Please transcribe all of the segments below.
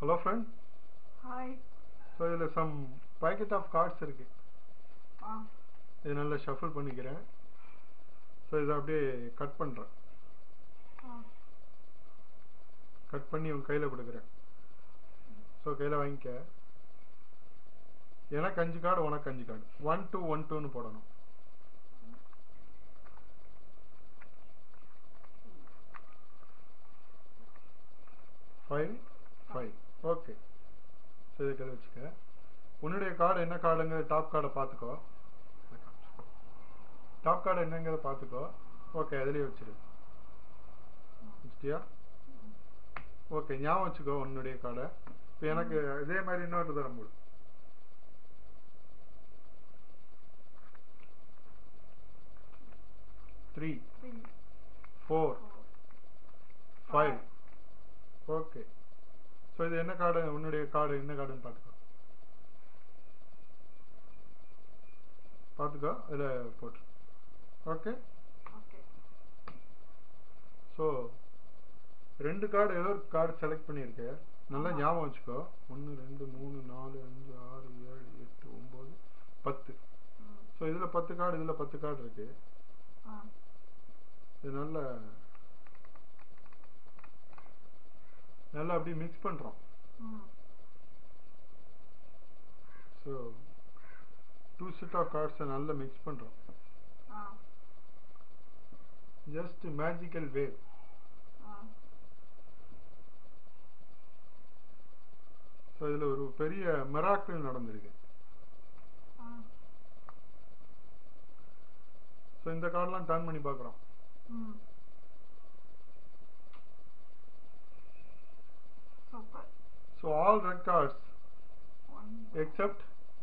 Hello friend hi so இதில் some packet of cards இருக்கு. இது நல்லா ஷஃபிள் பண்ணிக்கிறேன். ஸோ இதை அப்படியே கட் பண்ணுறேன் கட் பண்ணி உன் கையில் கொடுக்குறேன். ஸோ கையில் வாங்கிக்க. எனக்கு அஞ்சு கார்டு உனக்கு அஞ்சு கார்டு ஒன் டூ ஒன் டூன்னு போடணும். Five five okay. இதை கையில் வச்சுக்க. உன்னுடைய கார்டு என்ன கார்டுங்கிற டாப் கார்டை பார்த்துக்கோ. டாப் கார்டு என்னங்கிறத பார்த்துக்கோ. ஓகே அதுலேயே வச்சிரு. வச்சிட்டியா? ஓகே ஞாபகம் வச்சுக்கோ உன்னுடைய கார்டை இப்போ எனக்கு இதே மாதிரி இன்னொரு தரம் போடு த்ரீ ஃபோர் ஃபைவ் ஸோ இது என்ன கார்டு உன்னுடைய கார்டு என்ன கார்டுன்னு பார்த்துக்கோ. பார்த்துக்கோ அதில் போட்டு. ஓகே ஸோ ரெண்டு கார்டு ஏதோ ஒரு கார்டு செலக்ட் பண்ணியிருக்க. நல்லா. ஞாபகம் வச்சுக்கோ. ஒன்று ரெண்டு மூணு நாலு அஞ்சு ஆறு ஏழு எட்டு ஒம்பது பத்து. ஸோ இதில் பத்து கார்டு இதில் பத்து கார்டு இருக்கு. இது நல்ல நல்லா அப்படியே மிக்ஸ் பண்ணுறோம் so so two set of கார்ட்ஸை நல்லா மிக்ஸ் பண்ணுறோம் ஜஸ்ட் மேஜிக்கல் வேவ் ஸோ இதில் ஒரு பெரிய மெராக்கள் நடந்திருக்கு. ஸோ இந்த கார்டெலாம் டர்ன் பண்ணி பார்க்குறோம். So all red cards except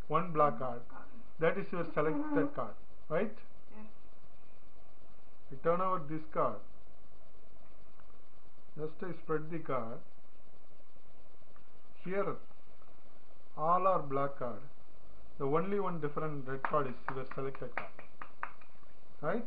one black card. That is your selected card, right? Yes. You turn over this card. Just I spread the card. Here all are black card. The only one different red card is your selected card. Right?